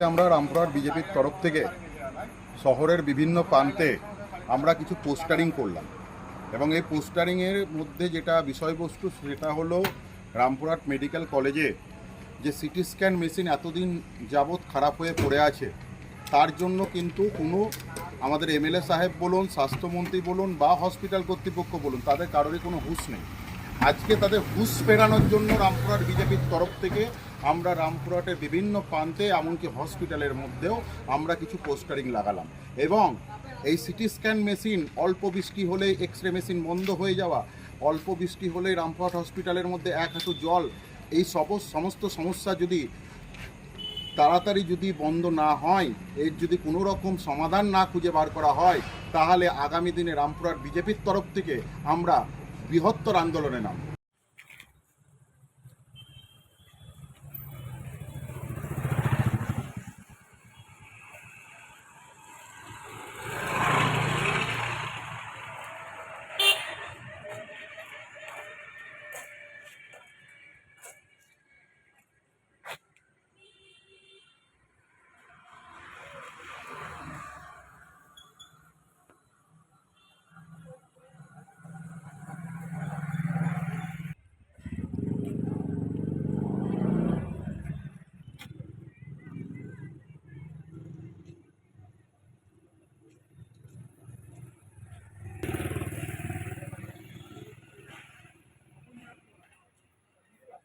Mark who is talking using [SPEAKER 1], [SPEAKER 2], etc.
[SPEAKER 1] আমরা রামপুরহাট বিজেপির তরফ থেকে শহরের বিভিন্ন প্রান্তে আমরা কিছু পোস্টারিং করলাম। এবং এই পোস্টারিংয়ের মধ্যে যেটা বিষয়বস্তু সেটা হলো রামপুরহাট মেডিকেল কলেজে যে সিটি স্ক্যান মেশিন এতদিন যাবৎ খারাপ হয়ে পড়ে আছে, তার জন্য কিন্তু কোনো আমাদের এমএলএ সাহেব বলুন, স্বাস্থ্যমন্ত্রী বলুন বা হসপিটাল কর্তৃপক্ষ বলুন, তাদের কারোরই কোনো হুঁশ নেই। আজকে তাদের হুঁশ ফেরানোর জন্য রামপুরহাট বিজেপির তরফ থেকে আমরা রামপুরহাটের বিভিন্ন প্রান্তে, এমনকি হসপিটালের মধ্যেও আমরা কিছু পোস্টারিং লাগালাম। এবং এই সিটি স্ক্যান মেশিন অল্প বৃষ্টি হলেই এক্স রে মেশিন বন্ধ হয়ে যাওয়া, অল্প বৃষ্টি হলেই রামপুরহাট হসপিটালের মধ্যে এক হাঁটু জল, এই সব সমস্ত সমস্যা যদি তাড়াতাড়ি যদি বন্ধ না হয়, এর যদি কোনো রকম সমাধান না খুঁজে বার করা হয়, তাহলে আগামী দিনে রামপুরহাট বিজেপির তরফ থেকে আমরা বৃহত্তর আন্দোলনে নামব।